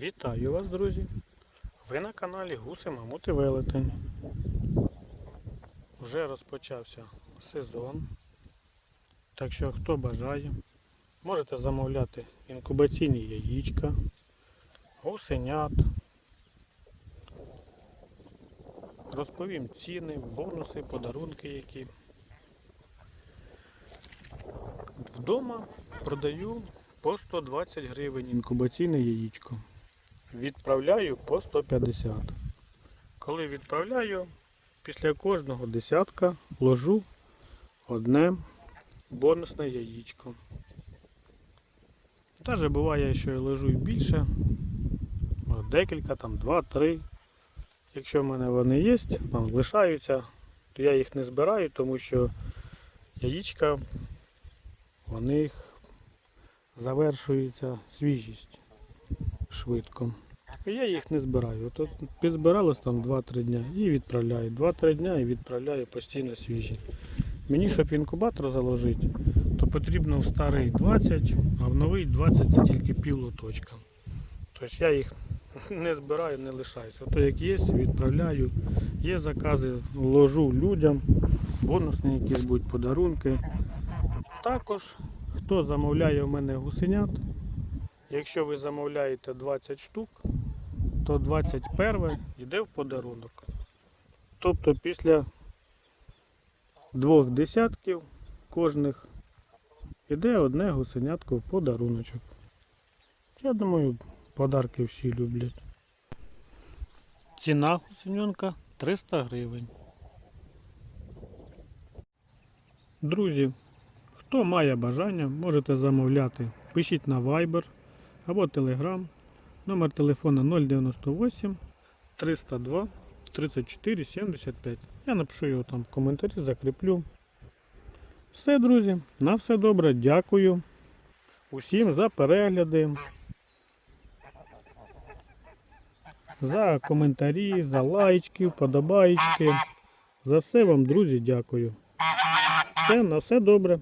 Вітаю вас, друзі! Ви на каналі Гуси Мамути Велетень. Вже розпочався сезон. Так що, хто бажає, можете замовляти інкубаційні яєчка, гусенят. Розповім ціни, бонуси, подарунки які. Вдома продаю по 120 гривень інкубаційне яєчко. Відправляю по 150. Коли відправляю, після кожного десятка ложу одне бонусне яєчко. Даже буває, що я ложу і більше. Декілька, там, два-три. Якщо в мене вони є, там лишаються, то я їх не збираю, тому що яєчка, у них завершується свіжість швидко. Я їх не збираю. От підзбиралось там 2-3 дня і відправляю. 2-3 дня і відправляю постійно свіжі. Мені, щоб інкубатор заложити, то потрібно в старий 20, а в новий 20 це тільки пів лоточка. Тобто я їх не збираю, не лишаюся. Ото як є, відправляю. Є закази, ложу людям, бонусні якісь будуть подарунки. Також, хто замовляє в мене гусенят, Якщо ви замовляєте 20 штук, то 21 йде в подарунок. Тобто після двох десятків кожних йде одне гусенятко в подаруночок. Я думаю, подарки всі люблять. Ціна гусененка 300 гривень. Друзі, хто має бажання, можете замовляти. Пишіть на Viber або Telegram. Номер телефона 098 302 34 75. Я напишу його там в коментарі, закріплю. Все, друзі, на все добре. Дякую усім за перегляди, за коментарі, за лайки, вподобайки. За все вам, друзі, дякую. Все, на все добре.